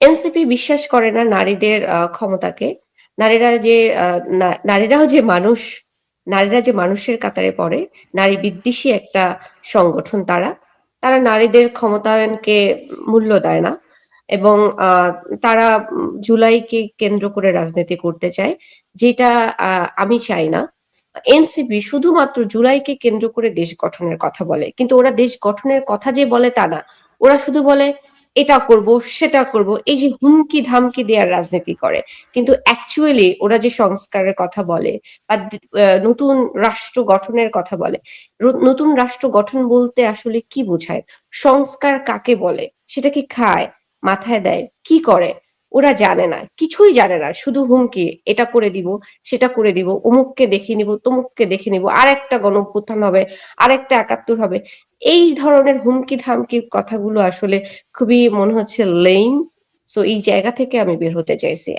NCP বিশ্বাস করে না নারীদের ক্ষমতাকে। নারীরা যে নারীরাও যে মানুষ, নারীরা যে মানুষের কাতারে পড়ে, নারী বিদ্বেষী একটা সংগঠন তারা। তারা নারীদের ক্ষমতায়নকে মূল্য দেয় না এবং তারা জুলাইকে কেন্দ্র করে রাজনীতি করতে চায়। যেটা আমি চাই না। এনসিপি শুধুমাত্র জুলাইকে কেন্দ্র করে দেশ গঠনের কথা বলে। কিন্তু ওরা দেশ গঠনের কথা যে বলে তা না। ওরা শুধু বলে এটা করব, সেটা করব। এই যে হুমকি-ধামকি দেওয়ার রাজনীতি করে। কিন্তু অ্যাকচুয়ালি ওরা যে সংস্কারের কথা বলে বা নতুন রাষ্ট্র গঠনের কথা বলে। নতুন রাষ্ট্র গঠন বলতে আসলে কি বোঝায়? সংস্কার কাকে বলে? সেটা কি খায়? মাথায় দেয়? কি করে? ওরা জানে না। কিছুই জানে না। শুধু হুমকি। এটা করে দিব, সেটা করে দিব। অমুককে দেখে নিব, তমুককে দেখে নিব। আর একটা গণপ্রথান হবে, আর একটা একাত্তর হবে। এই ধরনের হুমকি ধামকি কথাগুলো আসলে খুবই মনে হচ্ছে লেইম। সো এই জায়গা থেকে আমি বের হতে চাইছি।